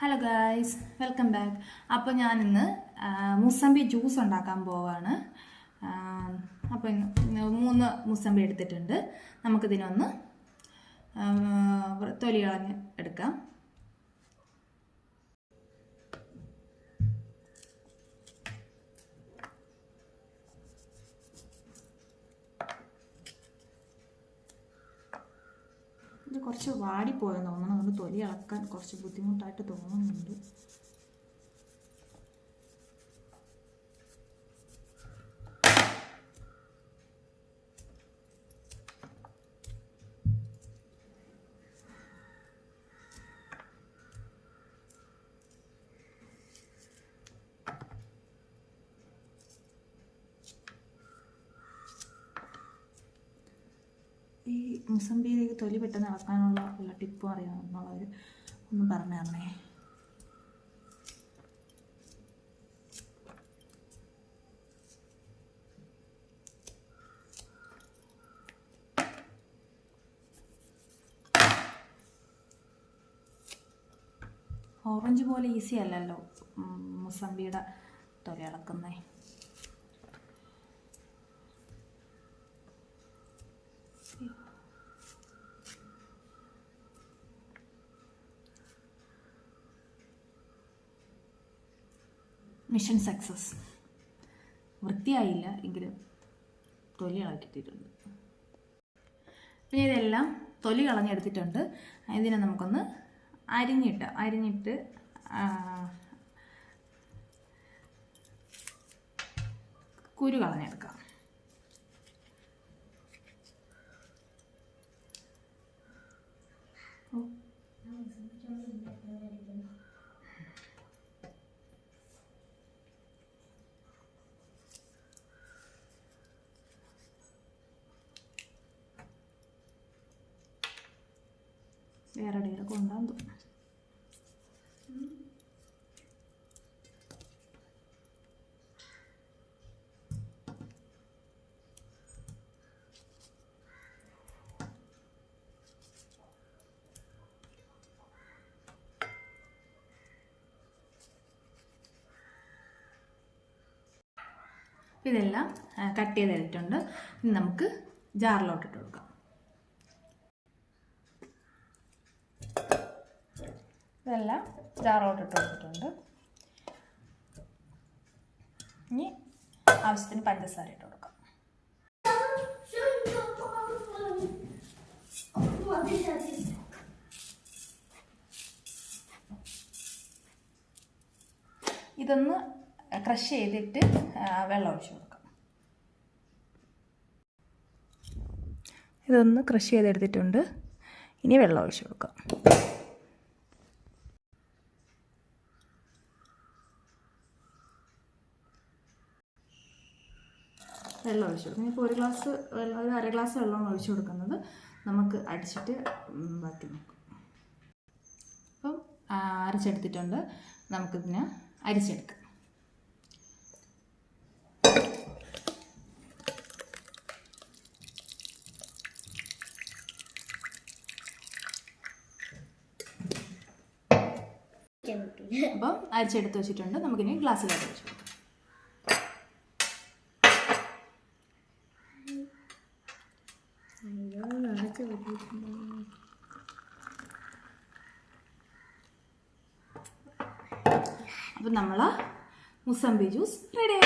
Hello guys welcome back അപ്പോൾ ഞാനിന്ന് mosambi juice ഉണ്ടാക്കാൻ പോവാണ്. അപ്പോൾ മൂന്ന് മുസമ്പി എടുത്തിട്ടുണ്ട്. നമുക്കിതിനൊന്ന് തൊലി കളഞ്ഞ് എടുക്കാം. കുറച്ച് വാടിപ്പോയെന്ന് തോന്നുന്നു. അതുകൊണ്ട് തൊലി ഇളക്കാൻ കുറച്ച് ബുദ്ധിമുട്ടായിട്ട് തോന്നുന്നുണ്ട്. ഈ മുസമ്പിയിലേക്ക് തൊലി പെട്ടെന്ന് ഇളക്കാനുള്ള ടിപ്പ് ടിപ്പും അറിയാമെന്നുള്ളവർ ഒന്ന് പറഞ്ഞു തരണേ. ഓറഞ്ച് പോലെ ഈസി അല്ലല്ലോ മുസമ്പിയുടെ തൊലി ഇളക്കുന്നേ മിഷൻ സക്സസ് വൃത്തിയായില്ല എങ്കിലും തൊലി ഇളക്കിയിട്ടുണ്ട് പിന്നെ ഇതെല്ലാം തൊലി കളഞ്ഞെടുത്തിട്ടുണ്ട്. ഇതിനെ നമുക്കൊന്ന് അരിഞ്ഞിട്ട് അരിഞ്ഞിട്ട് കുരു കളഞ്ഞെടുക്കാം. ഓ വേറെ എവിടെയൊക്കെ ഉണ്ടാകും ഇതെല്ലാം കട്ട് ചെയ്തെടുത്തിട്ടുണ്ട് ഇനി നമുക്ക് ജാറിലോട്ട് ഇട്ട് കൊടുക്കാം. ഇതെല്ലാം ജാറിലോട്ട് ഇട്ട് കൊടുത്തിട്ടുണ്ട്. ഇനി ആവശ്യത്തിന് പഞ്ചസാര ഇട്ട് കൊടുക്കാം. ഇതൊന്ന് ക്രഷ് ചെയ്തിട്ട് വെള്ളം ഒഴിച്ചു കൊടുക്കാം. ഇതൊന്ന് ക്രഷ് ചെയ്തെടുത്തിട്ടുണ്ട്. ഇനി വെള്ളം ഒഴിച്ചു കൊടുക്കാം. വെള്ളം ഒഴിച്ചു കൊടുക്കും. ഇപ്പോൾ ഒരു ഗ്ലാസ് വെള്ളം ഒരു അര ഗ്ലാസ് വെള്ളമാണ് ഒഴിച്ചു കൊടുക്കുന്നത്. നമുക്ക് അടിച്ചിട്ട് ബാക്കി നോക്കാം. അപ്പം അരച്ചെടുത്തിട്ടുണ്ട്. നമുക്കിതിനെ അരിച്ചെടുക്കാം. അപ്പം അരിച്ചെടുത്ത് വെച്ചിട്ടുണ്ട്. നമുക്കിനി ഗ്ലാസ്സിലോട്ട് വെച്ച് കൊടുക്കാം. അപ്പം നമ്മൾ മുസംബി ജ്യൂസ് റെഡി